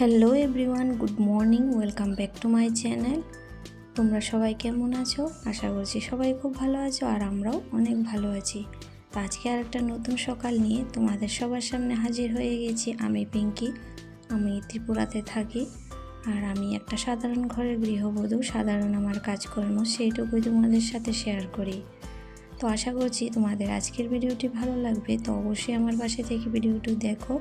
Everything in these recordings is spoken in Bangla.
Hello everyone good morning welcome back to my channel তোমরা সবাই কেমন আছো? আশা করছি সবাই খুব ভালো আছো আর আমরাও অনেক ভালো আছি। তো আজকে আর একটা নতুন সকাল নিয়ে তোমাদের সবার সামনে হাজির হয়ে গেছি আমি পিঙ্কি। আমি ত্রিপুরাতে থাকি আর আমি একটা সাধারণ ঘরের গৃহবধূ, সাধারণ আমার কাজকর্ম, সেইটুকুই তোমাদের সাথে শেয়ার করি। তো আশা করছি তোমাদের আজকের ভিডিওটি ভালো লাগবে, তো অবশ্যই আমার পাশে থেকে ভিডিওটি দেখো।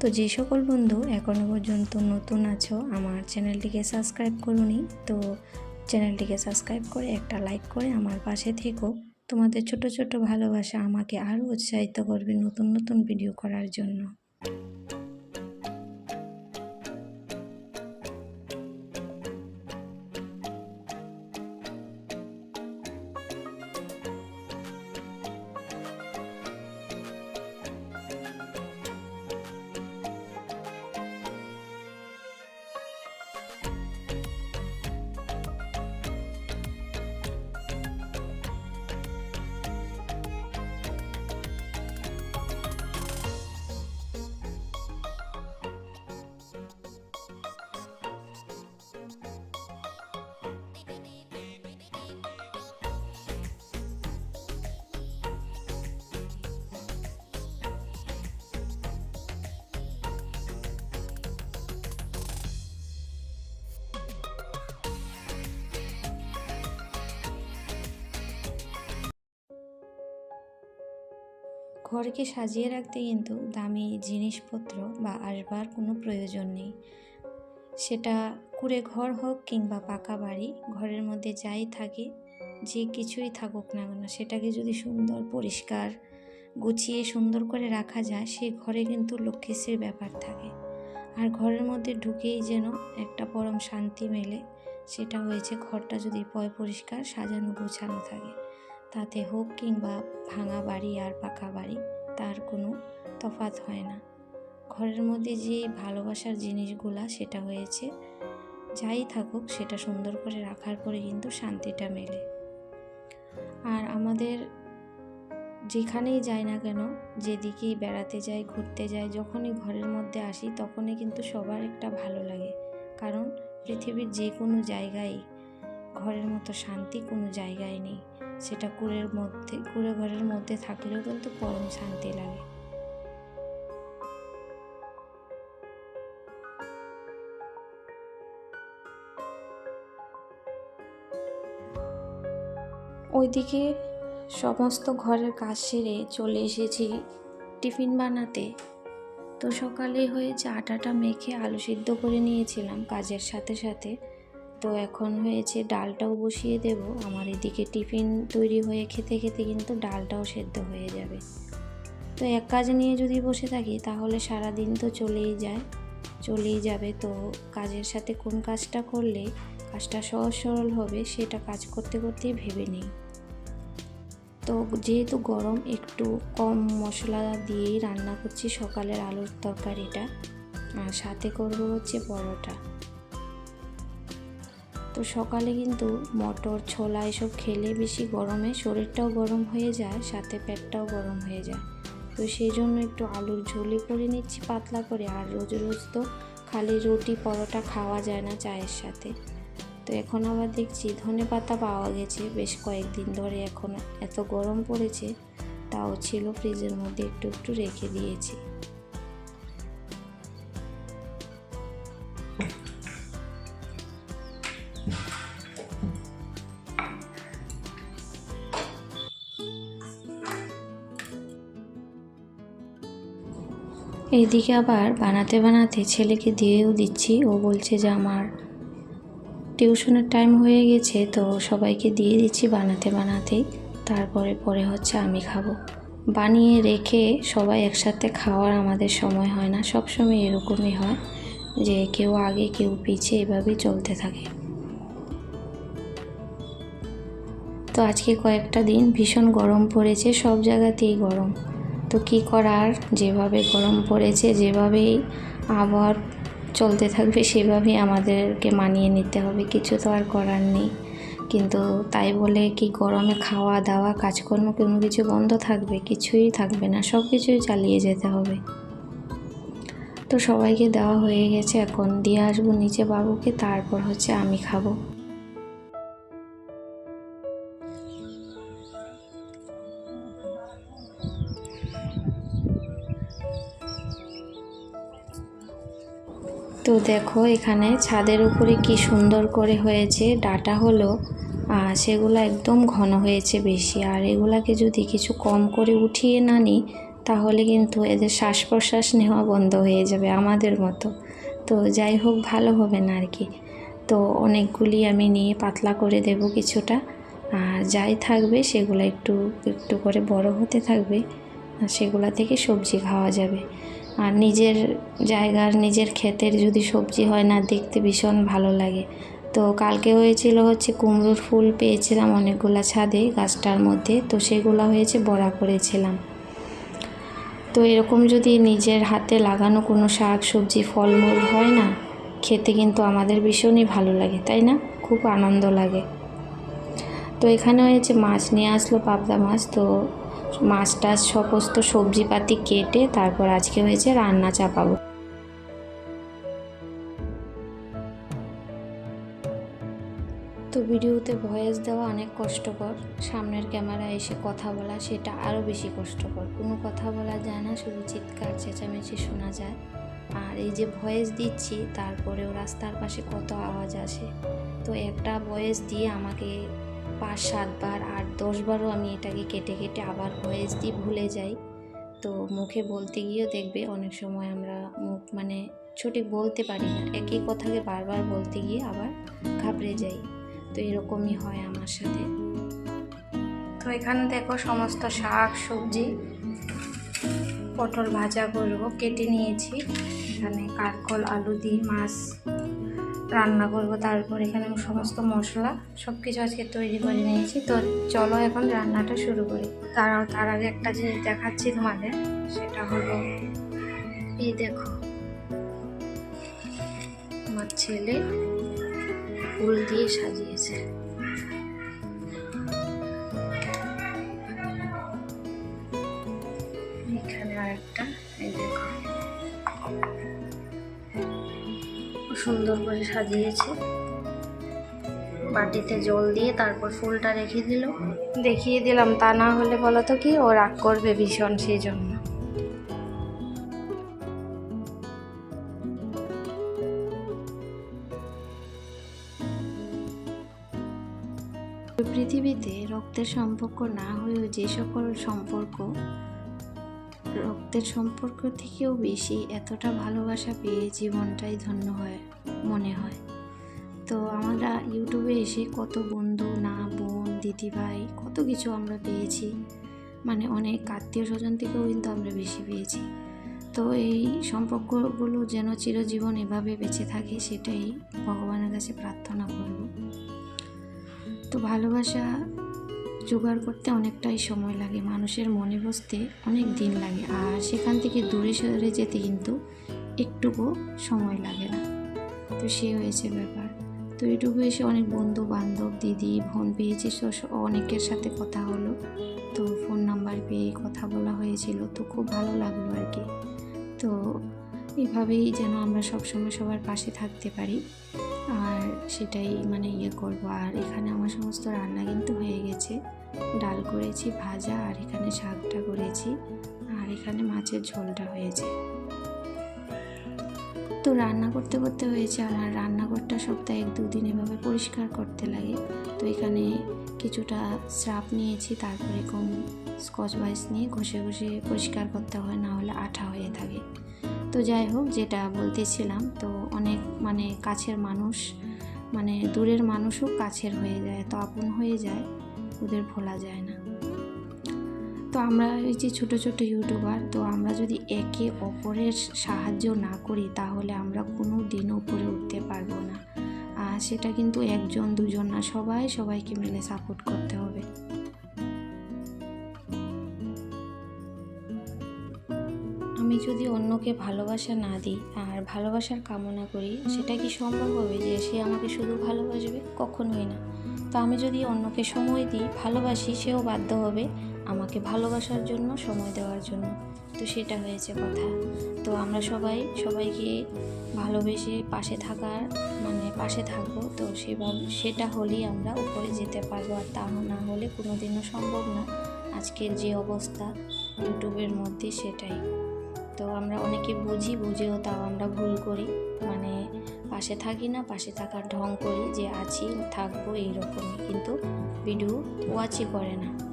তো যে সকল বন্ধু এখনও পর্যন্ত নতুন আছো, আমার চ্যানেলটিকে সাবস্ক্রাইব করুনি, তো চ্যানেলটিকে সাবস্ক্রাইব করে একটা লাইক করে আমার পাশে থেকো। তোমাদের ছোট ছোট ভালোবাসা আমাকে আরও উৎসাহিত করবে নতুন নতুন ভিডিও করার জন্য। ঘরকে সাজিয়ে রাখতে কিন্তু দামি জিনিসপত্র বা আসবার কোনো প্রয়োজন নেই। সেটা কুড়ে ঘর হোক কিংবা পাকা বাড়ি, ঘরের মধ্যে যাই থাকে, যে কিছুই থাকুক না কেন, সেটাকে যদি সুন্দর পরিষ্কার গুছিয়ে সুন্দর করে রাখা যায় সেই ঘরে কিন্তু লক্ষ্মীশ্রীর ব্যাপার থাকে। আর ঘরের মধ্যে ঢুকেই যেন একটা পরম শান্তি মেলে, সেটা হয়েছে ঘরটা যদি পয় পরিষ্কার, সাজানো গোছানো থাকে। তাতে হোক কিংবা ভাঙা বাড়ি আর পাকা বাড়ি, তার কোনো তফাৎ হয় না। ঘরের মধ্যে যে ভালোবাসার জিনিসগুলা, সেটা হয়েছে। যাই থাকুক, সেটা সুন্দর করে রাখার পরে কিন্তু শান্তিটা মেলে। আর আমাদের যেখানেই যাই না কেন, যেদিকেই বেড়াতে যাই, ঘুরতে যাই, যখনই ঘরের মধ্যে আসি, তখনই কিন্তু সবার একটা ভালো লাগে। কারণ পৃথিবীর যে কোনো জায়গায় ঘরের মতো শান্তি কোনো জায়গায় নেই। সেটা কুড়ের মধ্যে কুড়ে ঘরের মধ্যে থাকলেও কিন্তু পরম শান্তি লাগে। ওইদিকে সমস্ত ঘরের কাজ সেরে চলে এসেছি টিফিন বানাতে। তো সকালে হয়েছে আটাটা মেখে আলু সিদ্ধ করে নিয়েছিলাম কাজের সাথে সাথে তো এখন হয়েছে ডালটাও বসিয়ে দেব। আমার এদিকে টিফিন তৈরি হয়ে খেতে খেতে কিন্তু ডালটাও সেদ্ধ হয়ে যাবে। তো এক কাজ নিয়ে যদি বসে থাকি, তাহলে সারা দিন তো চলেই যায়। চলেই যাবে তো কাজের সাথে কোন কাজটা করলে কাজটা সহজ সরল হবে, সেটা কাজ করতে করতেই ভেবে নিই। তো যেহেতু গরম, একটু কম মশলা দিয়েই রান্না করছি সকালের আলুর তরকারিটা। আর সাথে করব হচ্ছে পরোটা। তো সকালে কিন্তু মটর, ছোলা এসব খেলে বেশি গরমে শরীরটাও গরম হয়ে যায়, সাথে পেটটাও গরম হয়ে যায়। তো সেই জন্য একটু আলুর ঝোলি করে নিচ্ছি পাতলা করে, আর রোজ রোজ তো খালি রুটি পরোটা খাওয়া যায় না চায়ের সাথে। তো এখন আবার দেখছি ধনে পাতা পাওয়া গেছে, বেশ কয়েকদিন ধরে এখন এত গরম পড়েছে, তাও ছিল ফ্রিজের মধ্যে একটু একটু রেখে দিয়েছি। এইদিকে আবার বানাতে বানাতে ছেলেকে দিয়েও দিচ্ছি, ও বলছে যে আমার টিউশনের টাইম হয়ে গেছে, তো সবাইকে দিয়ে দিচ্ছি বানাতে বানাতেই। তারপরে, পরে হচ্ছে আমি খাব। বানিয়ে রেখে সবাই একসাথে খাওয়ার আমাদের সময় হয় না। সব সময় এরকমই হয় যে কেউ আগে, কেউ পিছিয়ে এভাবেই চলতে থাকে। তো আজকে কয়েকটা দিন ভীষণ গরম পড়েছে, সব জায়গাতেই গরম। তো কী করার? যেভাবে গরম পড়েছে, যেভাবেই আবহাওয়ার চলতে থাকবে, সেভাবেই আমাদেরকে মানিয়ে নিতে হবে। কিছু তো আর করার নেই। কিন্তু তাই বলে কি গরমে খাওয়া, দাওয়া, কাজকর্ম কোনো কিছু বন্ধ থাকবে? কিছুই থাকবে না। সব কিছুই চালিয়ে যেতে হবে। তো সবাইকে দেওয়া হয়ে গেছে। এখন দিয়ে আসব নিচে বাবুকে, তারপর হচ্ছে আমি খাব। তো দেখো এখানে ছাদের উপরে কি সুন্দর করে হয়েছে ডাটা হলো সেগুলো একদম ঘন হয়েছে বেশি। আর এগুলাকে যদি কিছু কম করে উঠিয়ে না নিই, তাহলে কিন্তু এদের শ্বাস প্রশ্বাস নেওয়া বন্ধ হয়ে যাবে আমাদের মতো। তো যাই হোক, ভালো হবে না আর কি। তো অনেকগুলি আমি নিয়ে পাতলা করে দেব কিছুটা। আর যাই থাকবে, সেগুলো একটু একটু করে বড় হতে থাকবে সেগুলা থেকে সবজি খাওয়া যাবে। আর নিজের জায়গার, নিজের ক্ষেতের যদি সবজি হয় না, দেখতে ভীষণ ভালো লাগে। তো কালকে হয়েছিল হচ্ছে কুমড়োর ফুল পেয়েছিলাম অনেকগুলো ছাদে গাছটার মধ্যে, তো সেগুলো হয়েছে বড়া করেছিলাম। তো এরকম যদি নিজের হাতে লাগানো কোনো শাক, সবজি, ফলমূল হয় না, খেতে কিন্তু আমাদের ভীষণই ভালো লাগে, তাই না? খুব আনন্দ লাগে। তো এখানে হয়েছে মাছ নিয়ে আসলো পাবদা মাছ, তো মাছ টাছ সমস্ত সবজিপাতি কেটে তারপর আজকে হয়েছে রান্না চাপাবো। তো ভিডিওতে ভয়েস দেওয়া অনেক কষ্টকর, সামনের ক্যামেরা এসে কথা বলা সেটা আরও বেশি কষ্টকর। কোনো কথা বলা যায় না, শুধু চিৎকার, চেঁচামেচি শোনা যায়। আর এই যে ভয়েস দিচ্ছি, তারপরেও রাস্তার পাশে কত আওয়াজ আসে। তো একটা ভয়েস দিয়ে আমাকে পাঁচ সাতবার আট দশবারও আমি এটাকে কেটে কেটে আবার ভয়েস দিয়ে ভুলে যাই। তো মুখে বলতে গিয়েও দেখবে অনেক সময় আমরা মুখ মানে সঠিক বলতে পারি না। একই কথাকে বারবার বলতে গিয়ে আবার ঘাবড়ে যাই। তো এরকমই হয় আমার সাথে। তো এখানে দেখো সমস্ত শাক, সবজি, পটল ভাজা করব কেটে নিয়েছি। এখানে কারকল আলু দিয়ে মাছ রান্না করব, তারপর এখানে আমি সমস্ত মশলা সব কিছু আজকে তৈরি করে নিয়েছি। তো চলো এখন রান্নাটা শুরু করি। তার তার আগে একটা জিনিস দেখাচ্ছি তোমাদের, সেটা হলো এই দেখো, আমার ছেলে ফুল দিয়ে সাজিয়েছে। সুন্দর করে সাজিয়েছে। বাটিতে জল দিয়ে তারপর ফুলটা রেখে দিল। দেখিয়ে দিলাম, তা না হলে বলো তো কি, ও রাগ করবে ভীষণ সেই জন্য। পৃথিবীতে রক্তের সম্পর্ক না হয়েও যে সকল সম্পর্ক রক্তের সম্পর্ক থেকেও বেশি এতটা ভালোবাসা পেয়ে জীবনটাই ধন্য হয়, মনে হয়। তো আমরা ইউটিউবে এসে কত বন্ধু না বোন, দিদি, ভাই, কত কিছু আমরা পেয়েছি। মানে অনেক আত্মীয় স্বজন থেকেও কিন্তু আমরা বেশি পেয়েছি। তো এই সম্পর্কগুলো যেন চিরজীবন এভাবে বেঁচে থাকে, সেটাই ভগবানের কাছে প্রার্থনা করব। তো ভালোবাসা জোগাড় করতে অনেকটাই সময় লাগে। মানুষের মনে বসতে অনেক দিন লাগে আর সেখান থেকে দূরে সরে যেতে কিন্তু একটুকু সময় লাগে না। তো সে হয়েছে ব্যাপার। তো এটুকু এসে অনেক বন্ধু বান্ধব দিদি, বোন পেয়েছি অনেকের সাথে কথা হলো। তো ফোন নাম্বার পেয়ে কথা বলা হয়েছিল, তো খুব ভালো লাগল আর কি। তো এভাবেই যেন আমরা সবসময় সবার পাশে থাকতে পারি। আর সেটাই মানে ইয়ে করব। আর এখানে আমার সমস্ত রান্না কিন্তু হয়ে গেছে। ডাল করেছি, ভাজা, আর এখানে শাকটা করেছি। আর এখানে মাছের ঝোলটা হয়েছে। তো রান্না করতে করতে হয়েছে আমার রান্নাঘরটা সপ্তাহে এক দুদিন এভাবে পরিষ্কার করতে লাগে। তো এখানে কিছুটা স্রাপ নিয়েছি, তারপরে কম স্কচ বাইস নিয়ে ঘষে ঘষে পরিষ্কার করতে হয়, না হলে আঠা হয়ে থাকে। তো যাই হোক, যেটা বলতেছিলাম, তো অনেক মানে কাছের মানুষ মানে দূরের মানুষও কাছের হয়ে যায়, তো আপন হয়ে যায়, ওদের ভোলা যায় না। তো আমরা এই যে ছোটো ছোটো ইউটিউবার তো আমরা যদি একে অপরের সাহায্য না করি, তাহলে আমরা কোনো দিন উপরে উঠতে পারব না। আর সেটা কিন্তু একজন, দুজন না, সবাই সবাইকে মিলে সাপোর্ট করতে হবে। আমি যদি অন্যকে ভালোবাসা না দিই আর ভালোবাসার কামনা করি, সেটা কি সম্ভব হবে যে সে আমাকে শুধু ভালোবাসবে? কখনোই না। তো আমি যদি অন্যকে সময় দিই, ভালোবাসি, সেও বাধ্য হবে আমাকে ভালোবাসার জন্য, সময় দেওয়ার জন্য। তো সেটা হয়েছে কথা। তো আমরা সবাই, সবাইকে ভালোবেসে পাশে থাকার মানে পাশে থাকব। তো সেভাবে, সেটা হলেই আমরা উপরে যেতে পারব। আর তা না হলে কোনো দিনও সম্ভব না। আজকের যে অবস্থা ইউটিউবের মধ্যে সেটাই। তো আমরা অনেকে বুঝি, বুঝেও তাও আমরা ভুল করি। মানে পাশে থাকি না, পাশে থাকার ঢং করি যে আছি, থাকব এইরকমই। কিন্তু ভিডিও ওয়াচই করে না।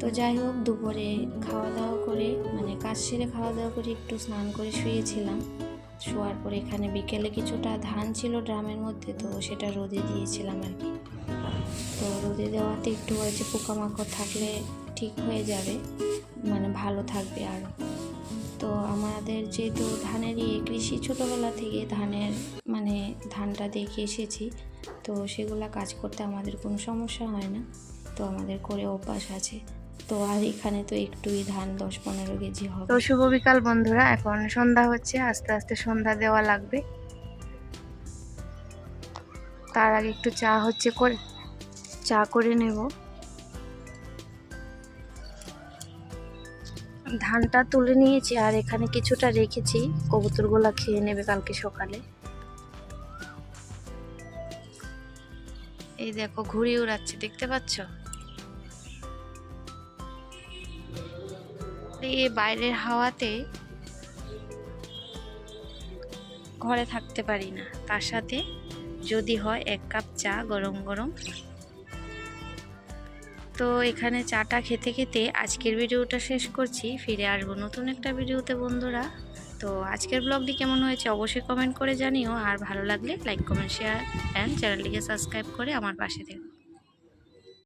তো যাই হোক, দুপুরে খাওয়া দাওয়া করে মানে কাজ সেরে খাওয়া দাওয়া করে একটু স্নান করে শুয়েছিলাম। শোয়ার পরে এখানে বিকেলে কিছুটা ধান ছিল ড্রামের মধ্যে, তো সেটা রোদে দিয়েছিলাম আর কি। তো রোদে দেওয়াতে একটু হয়েছে পোকামাকড় থাকলে ঠিক হয়ে যাবে মানে ভালো থাকবে আরও তো আমাদের যেহেতু ধানের ইয়ে কৃষি ছোটোবেলা থেকে ধানের মানে ধানটা দেখে এসেছি, তো সেগুলা কাজ করতে আমাদের কোনো সমস্যা হয় না। তো আমাদের করে অভ্যাস আছে। তো আর এখানে তো একটুই ধান দশ পনেরো কেজি হবে। তো শুভ বিকাল বন্ধুরা, এখন সন্ধ্যা হচ্ছে, আস্তে আস্তে সন্ধ্যা দেওয়া লাগবে। তার আগে একটু চা হচ্ছে করে, চা করে নেব। ধানটা তুলে নিয়েছি আর এখানে কিছুটা রেখেছি, কবুতরগুলা খেয়ে নেবে কালকে সকালে। এই দেখো, ঘুড়ি উড়াচ্ছে, দেখতে পাচ্ছ? এই বাইরের হাওয়াতে ঘরে থাকতে পারি না। তার সাথে যদি হয় এক কাপ চা গরম গরম। তো এখানে চাটা খেতে খেতে আজকের ভিডিওটা শেষ করছি। ফিরে আসব নতুন একটা ভিডিওতে বন্ধুরা। তো আজকের ব্লগটি কেমন হয়েছে অবশ্যই কমেন্ট করে জানিও। আর ভালো লাগলে লাইক কমেন্ট শেয়ার অ্যান্ড চ্যানেলটিকে সাবস্ক্রাইব করে আমার পাশে থেকো।